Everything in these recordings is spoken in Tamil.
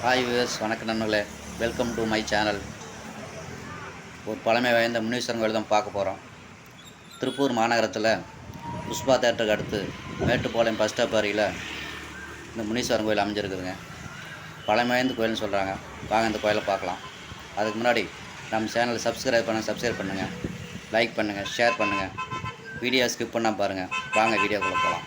ஹாய் வியூவர்ஸ் வணக்கம் நண்பர்களே. வெல்கம் டு மை சேனல் ஒரு பழமை வாய்ந்த முனீஸ்வரன் கோயில் தான் பார்க்க போகிறோம் திருப்பூர் மாநகரத்தில் புஷ்பா தேட்டருக்கு அடுத்து மேட்டுப்பாளையம் பஸ் ஸ்டாப் அருகில் இந்த முனீஸ்வரன் கோயில் அமைஞ்சிருக்குதுங்க. பழமை வாய்ந்த கோயில்னு சொல்கிறாங்க வாங்க இந்த கோயிலை பார்க்கலாம். அதுக்கு முன்னாடி நம்ம சேனலை சப்ஸ்கிரைப் பண்ண சப்ஸ்கிரைப் பண்ணுங்கள் லைக் பண்ணுங்கள் ஷேர் பண்ணுங்கள் வீடியோ ஸ்கிப் பண்ணால் பாருங்கள் வாங்க வீடியோக்குள்ளே போகலாம்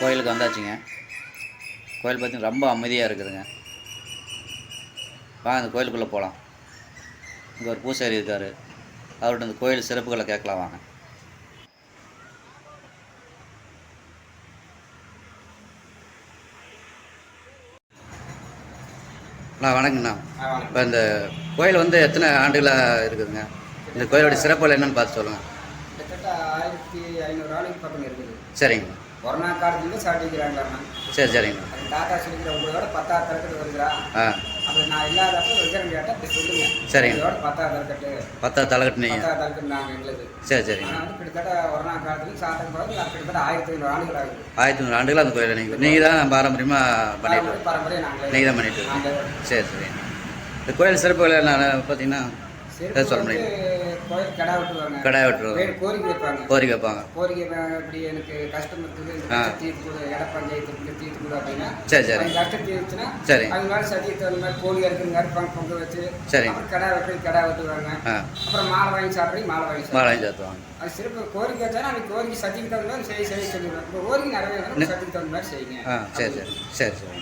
கோயிலுக்கு வந்தாச்சுங்க. கோயில் பார்த்தீங்கன்னா ரொம்ப அமைதியாக இருக்குதுங்க. வாங்க இந்த கோயிலுக்குள்ளே போகலாம் இங்கே ஒரு பூசாரி இருக்கார். அவர்கிட்ட இந்த கோயில் சிறப்புகளை கேட்கலாம் வாங்க. அண்ணா வணக்கங்கண்ணா. இப்போ இந்த கோயில் வந்து எத்தனை ஆண்டுகளாக இருக்குதுங்க? இந்த கோயிலோட சிறப்புகள் என்னன்னு பார்த்து சொல்லுங்கள் கிட்டத்தட்ட ஆயிரத்தி ஐநூறு ஆளுக்கு பக்கம் இருக்குது. சரிங்க கொரோனா காலத்துலேருந்து சாட்டிக்கிறாங்க சரி சரிங்க. தாத்தா சொல்லிக்கிற உங்களோட பத்தாவது தரக்கட்டு வருகிறா ஆ. அப்படி நான் இல்லாதப்ப வைக்கிறேன் கேட்டால் அப்படி சொல்லுங்க. சரிங்க. இதோட பத்தாவது தரக்கட்டு. பத்தா தலைக்கட்டுனீங்க பத்தாவது தரக்கட்டு நாங்கள் எங்களுக்கு. சரி சரிங்க. ஆனால் வந்து கிட்டத்தட்ட கொரோனா காலத்துலேயும் சாத்தம் போது நான் கிட்டத்தட்ட ஆயிரத்தி ஐநூறு ஆண்டுகள் ஆகுது. ஆயிரத்தி நூறு ஆண்டுகள் அந்த கோயிலை நீங்கள் நீங்கள் தான் பாரம்பரியமாக பண்ணிட்டு பாரம்பரிய பாரம்பரியம் நாங்களே. நீங்கள் தான் பண்ணிட்டு. நாங்கள். சரி சரி இந்த கோயில் சிறப்புகள் நான் பார்த்தீங்கன்னா சரி சொல்ல முடியும்? கடை விட்டுருவாங்க கடை வெட்டுருவோம் பேர் கோரிக்கை வைப்பாங்க. கோரிக்கை வைப்பாங்க. கோரிக்கை இப்படி எனக்கு கஷ்டம் இருக்குது தீர்த்து கொடு இட பஞ்சாயத்து இப்படி தீர்த்து கொடு அப்படின்னா சரி சரி. கஷ்டம் சரி. அது மாதிரி சத்தியத்தை அந்த மாதிரி கோழி மாதிரி பங்கு பொங்க வச்சு. அப்புறம் கடை வெட்டி கடை வெட்டுவாங்க. ஆ. அப்புறம் மாலை வாங்கி சாப்பிட்றீங்க மாலை வாங்கி மாலை சாத்துவாங்க அது சிறப்பு. கோரிக்கை வச்சாலும் அந்த கோரிக்கை சத்திக்கு தகுந்த மாதிரி செய்ய செய்ய சொல்லிடுவேன் இப்போ கோரிக்கை நிறைவேறணும் சத்திக்கு தகுந்த மாதிரி செய்யுங்க. சரி சரி. சரி சரி.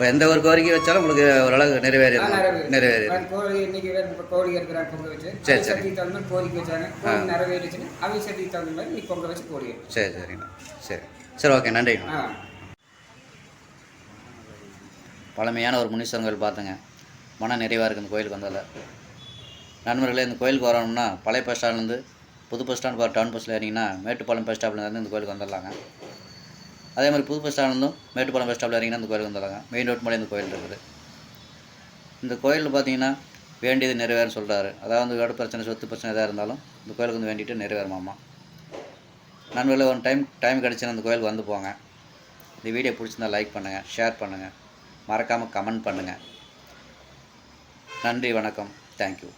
இப்போ எந்த ஒரு கோரிக்கை வச்சாலும் உங்களுக்கு ஓரளவு நிறைவேறி ஆ, நிறைவேறும். நிறைவேறி அது கோழி இன்னைக்கு வேறு இப்போ கோழி இருக்கிறாங்க பொங்க வச்சு. சரி, சரி. தகுந்த மாதிரி கோரிக்கை வச்சாங்க. கோழி நிறைவேறிச்சுன்னா அவங்க சத்திக்கு தகுந்த மாதிரி நீ பொங்க வச்சு கோழி எடுத்து. சரி சரிங்கண்ணா சரி. சரி ஓகே. ஆ. பழமையான ஒரு முனீஸ்வரன் கோயில் பார்த்துங்க. மன நிறைவாக இருக்குது இந்த கோயிலுக்கு வந்ததில் நண்பர்களே இந்த கோயிலுக்கு வரணும்னா பழைய பஸ் ஸ்டாண்ட்லேருந்து புது பஸ் ஸ்டாண்ட் டவுன் பஸ்ஸில் ஏறிங்கன்னா மேட்டுப்பாளையம் பஸ் ஸ்டாப்லேருந்து இந்த கோயிலுக்கு வந்துடலாங்க. அதே மாதிரி புது பஸ் ஸ்டாண்ட்லேருந்தும் மேட்டுப்பாளையம் பஸ் ஸ்டாப்பில் இறங்கினா இந்த கோயிலுக்கு வந்துடலாங்க மெயின் ரோட் மேலே இந்த கோயில் இருக்குது. இந்த கோயிலில் பார்த்தீங்கன்னா வேண்டியது நிறைவேறும் சொல்கிறாரு அதாவது வீடு பிரச்சனை சொத்து பிரச்சனை எதாக இருந்தாலும் இந்த கோயிலுக்கு வந்து வேண்டிட்டு நிறைவேறுமாமா. நண்பர்களே ஒன் டைம் டைம் கிடச்சினா அந்த கோயிலுக்கு வந்து போங்க. இந்த வீடியோ பிடிச்சிருந்தா லைக் பண்ணுங்கள் ஷேர் பண்ணுங்கள் மறக்காமல் கமெண்ட் பண்ணுங்கள் நன்றி வணக்கம். தேங்க்யூ